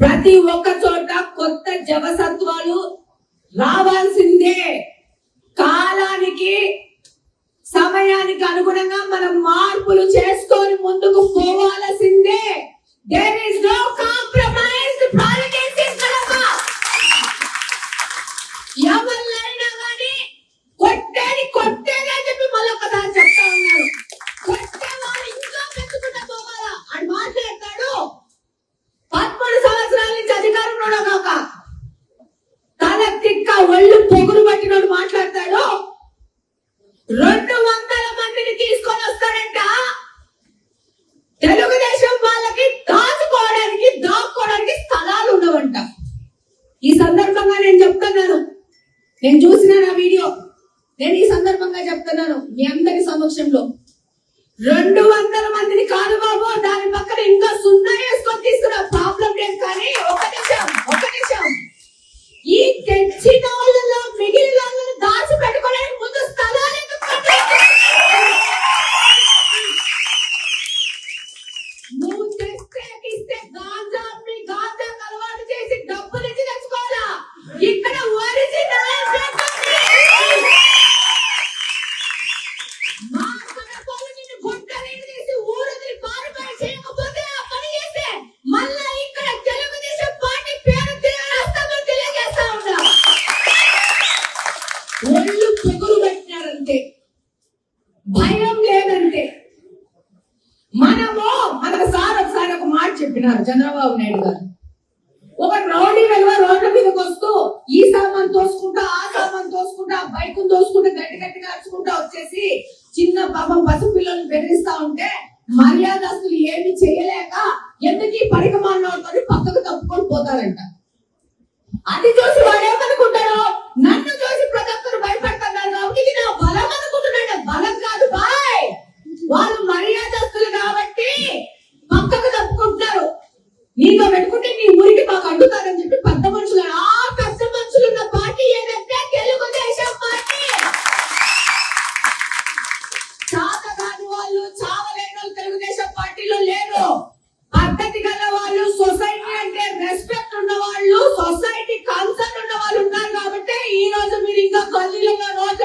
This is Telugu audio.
ప్రతి ఒక్క చోట కొత్త జవసత్వాలు రావాల్సిందే. కాలానికి సమయానికి అనుగుణంగా మనం మార్పులు చే నేను చూసిన నా వీడియో. నేను ఈ సందర్భంగా చెప్తున్నాను మీ అందరి సమక్షంలో. రెండు వందల మందిని కాదు బాబు దాని పక్కన ఇంకా సున్నా వేసుకొని తీసుకురా. లేదంటే భయం లేదంటే? మనము మనకు సార్ ఒకసారి ఒక మాట చెప్పినారు చంద్రబాబు నాయుడు గారు. ఒక రౌడీ వెలువ రోడ్ల మీదకి వస్తూ ఈ సామాన్ తోసుకుంటా ఆ సామాన్ తోసుకుంటా బైక్ తోసుకుంటా గట్టి గట్టిగా అరుచుకుంటా వచ్చేసి చిన్న పాపం పసి పిల్లల్ని బెదిరిస్తా ఉంటే మర్యాదస్తులు ఏమి చేయలేక ఎందుకు ఈ పరికమాన్నోడుకొని పక్కకు తప్పుకొని పోతారంట? అది చూసి వాడే నీతో పెట్టుకుంటే నీ ఊరికి మాకు అడ్డుతారని చెప్పి పెద్ద మనుషులు ఆ పెద్ద మనుషులు ఉన్న పార్టీ ఏదంటే తెలుగుదేశం పార్టీ. చాత వాళ్ళు చావలేని వాళ్ళు తెలుగుదేశం పార్టీలో లేరు. పద్ధతి గల వాళ్ళు సొసైటీ అంటే రెస్పెక్ట్ ఉన్న వాళ్ళు సొసైటీ కన్సర్న్ ఉన్న వాళ్ళు ఉన్నారు కాబట్టి ఈ రోజు మీరు ఇంకా గల్లీలో రోజు